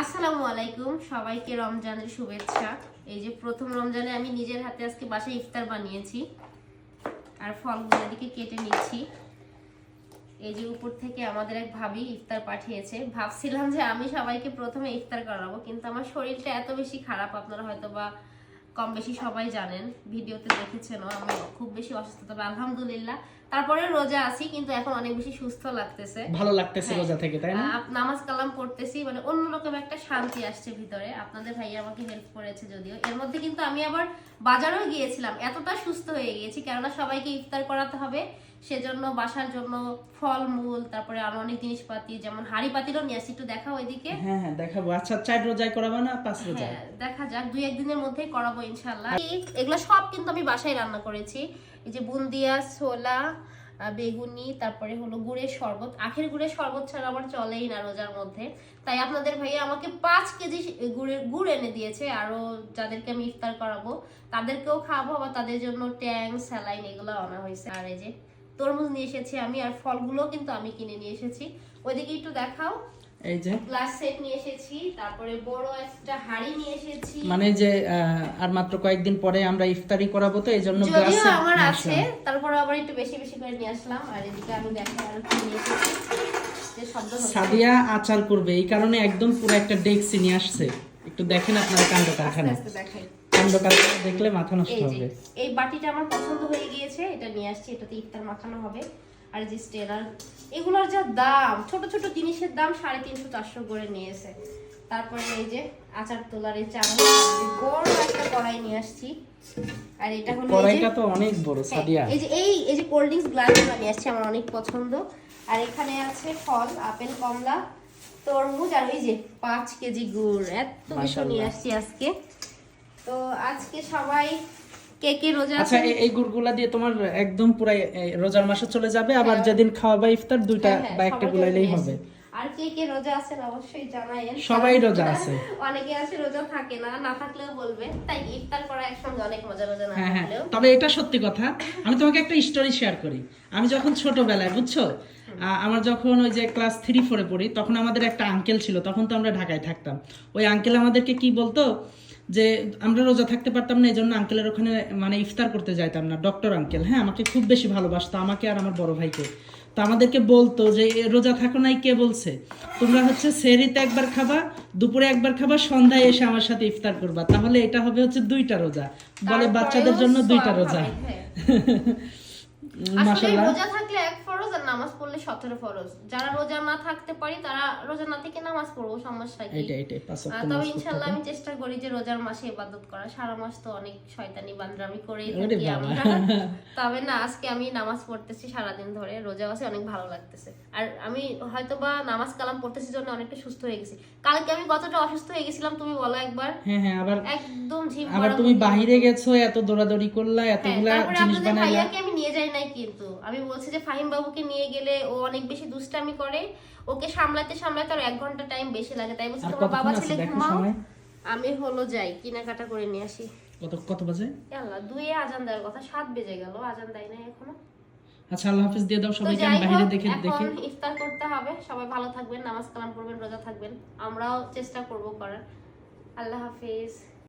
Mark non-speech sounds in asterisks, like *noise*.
আসসালামু আলাইকুম, সবাইকে রমজানের শুভেচ্ছা। এই যে প্রথম রমজানে আমি নিজের হাতে আজকে বাসায় ইফতার বানিয়েছি আর ফলগুলো দিকে কেটে নিচ্ছি। এই যে উপর থেকে আমাদের এক ভাবি ইফতার পাঠিয়েছে। ভাবছিলাম যে আমি সবাইকে প্রথমে ইফতার করাবো, কিন্তু আমার শরীরটা এত বেশি খারাপ, আপনারা হয়তো বা কম বেশি সবাই জানেন ভিডিওতে দেখেছেনও আমি খুব বেশি অসুস্থ তবে আলহামদুলিল্লাহ। তারপরে রোজা আছি কিন্তু এখন অনেক বেশি সুস্থ লাগতেছে। ভালো লাগতেছে হ্যাঁ। রোজা থেকে তাই না? নামাজ কালাম পড়তেছি মানে অন্যরকম একটা শান্তি আসছে ভিতরে। আপনাদের ভাইয়া আমাকে হেল্প করেছে যদিও। এর মধ্যে কিন্তু আমি আবার বাজারেও গিয়েছিলাম। এতটা সুস্থ হয়ে গিয়েছি কেননা সবাইকে ইফতার করাতে হবে। সেজন্য বাসার জন্য ফলমূল তারপরে আরও অনেক জিনিসপাতি যেমন হাড়ি পাতিরও নিয়ে আসি একটু দেখাও ওইদিকে। হ্যাঁ হ্যাঁ দেখাবো। আচ্ছা চার রোজায় করাবো না পাঁচ রোজায়? হ্যাঁ দেখা যাক। দুই একদিনের মধ্যেই করাবো ইনশাল্লাহ এগুলো সব কিন্তু আমি বাসায় রান্না করেছি। এই যে বুন্দিয়া, ছোলা বেগুনি, তারপরে হলো গুড়ের শরবত। আখের গুড়ের শরবত ছাড়া আমার চলেই না রোজার মধ্যে। তাই আপনাদের ভাইয়া আমাকে পাঁচ কেজি গুড়ের গুড় এনে দিয়েছে। আরও যাদেরকে আমি ইফতার করাবো, তাদেরকেও খাওয়াবো, আবার তাদের জন্য ট্যাং, স্যালাইন এগুলো আনা হয়েছে। আর এই যে তরমুজ নিয়ে এসেছি আমি, আর ফলগুলো কিন্তু আমি কিনে নিয়ে এসেছি। ওইদিকে একটু দেখাও। এই যে। গ্লাস সেট নিয়ে এসেছি তারপরে বড় একটা হাড়ি নিয়ে এসেছি। মানে যে আর মাত্র কয়েকদিন পরে আমরা ইফতারি করাবো তো গ্লাসে আমার আছে তারপরে আবার একটু বেশি বেশি করে নিয়ে আসলাম। আর এদিকে আমি দেখো আর কি নিয়ে এসেছি সাদিয়া আচার করবে এই কারণে একদম পুরো একটা ডেক্সি নিয়ে আসছে। একটু দেখেন আপনার কাণ্ড কারখানা কাণ্ড কারখানা দেখলে মাথা নষ্ট হবে। এই বাটিটা আমার পছন্দ হয়ে গিয়েছে এটা নিয়ে আসছি এটাতে ইফতার মাখানো হবে। আর যে স্টেনার এগুলোর যা দাম ছোট ছোট জিনিসের দাম সাড়ে তিনশো চারশো করে নিয়েছে। তারপরে এই যে আচার তোলার এই চামচ বড় একটা কড়াই নিয়ে আসছি। আর এটা হলো যে- কড়াইটা তো অনেক বড় সাদিয়া। হ্যাঁ, এই যে এই এই যে কোল্ড ড্রিঙ্কস গ্লাসগুলো নিয়ে আসছি আমার অনেক পছন্দ। আর এখানে আছে ফল আপেল কমলা তরমুজ আর এই যে পাঁচ কেজি গুড়। এত কিছু নিয়ে আসছি আজকে। তো আজকে সবাই কে কে রোজা আচ্ছা এই- গুড়গুলা দিয়ে তোমার একদম রোজার মাসে চলে যাবে আবার হ্যাঁ। যেদিন খাওয়াবা ইফতার দুইটা হ্যাঁ, হ্যাঁ, বা একটা গুলাইলেই হবে। আর কে কে রোজা আছেন অবশ্যই জানায়েন সবাই রোজা আছে। *laughs* অনেকে আছে রোজা থাকে না না থাকলেও বলবে তাই ইফতার করা একসঙ্গে অনেক মজা মজা না তবে এটা সত্যি কথা আমি তোমাকে একটা স্টোরি শেয়ার করি। আমি যখন ছোটবেলায় বুঝছ? আমার যখন ওই যে ক্লাস থ্রি ফোরে পড়ি তখন আমাদের একটা আঙ্কেল ছিল তখন তো আমরা ঢাকায় থাকতাম। ওই আঙ্কেল আমাদেরকে কি বলতো যে আমরা রোজা থাকতে পারতাম না এই জন্য আঙ্কেলের ওখানে মানে ইফতার করতে যাইতাম না ডক্টর আঙ্কেল হ্যাঁ আমাকে খুব বেশি ভালোবাসতো আমাকে আর আমার বড় ভাইকে। তো আমাদেরকে বলতো যে রোজা থাকো নাই? কে বলছে তোমরা হচ্ছে সেরিতে একবার খাবা দুপুরে একবার খাবা সন্ধ্যায় এসে আমার সাথে ইফতার করবা। তাহলে এটা হবে হচ্ছে দুইটা রোজা। বলে বাচ্চাদের জন্য দুইটা রোজা। হ্যাঁ। *laughs* মাশাল্লাহ রোজা থাকলে এক ফরজ আর নামাজ পড়লে সতেরো ফরজ। যারা রোজা না থাকতে পারি তারা রোজা না থেকে নামাজ পড়ব সমস্যা কি? তবে ইনশাল্লাহ আমি চেষ্টা করি যে রোজার মাসে ইবাদত করা। সারা মাস তো অনেক শয়তানি বান্দ্রামি করেই থাকি আমরা। তবে না আজকে আমি নামাজ পড়তেছি সারাদিন ধরে। রোজা আছে অনেক ভালো লাগতেছে। আর আমি হয়তো বা নামাজ কালাম পড়তেছি জন্য অনেকটা সুস্থ হয়ে গেছি। কালকে আমি কতটা অসুস্থ হয়ে গেছিলাম তুমি বলো একবার। হ্যাঁ হ্যাঁ আবার একদম ঝিম আবার তুমি। বাহিরে গেছো এত দৌড়াদৌড়ি করলা হ্যাঁ, এতগুলা তারপরে জিনিস বানাইলা। আমি নিয়ে যাই নাই কিন্তু। আমি বলছি যে ফাহিম বাবুকে নিয়ে গেলে ও অনেক বেশি দুষ্টামি করে। ওকে সামলাতে সামলাতে আর এক ঘণ্টা টাইম বেশি লাগে। তাই বলছি তোমার বাবা ছেলে ঘুমাও। আমি হলো যাই কেনাকাটা করে নিয়ে আসি। কত কত বাজে? আল্লাহ দুয়ে আজান দেওয়ার কথা সাত বেজে গেল আজান দেয় না এখনও। আচ্ছা আল্লাহ হাফেজ দিয়ে দাও সবাইকে আমি বাইরে দেখে দেখি এখন ইফতার করতে হবে। সবাই ভালো থাকবেন নামাজ কালাম করবেন রোজা থাকবেন। আমরাও চেষ্টা করব করার। আল্লাহ হাফেজ।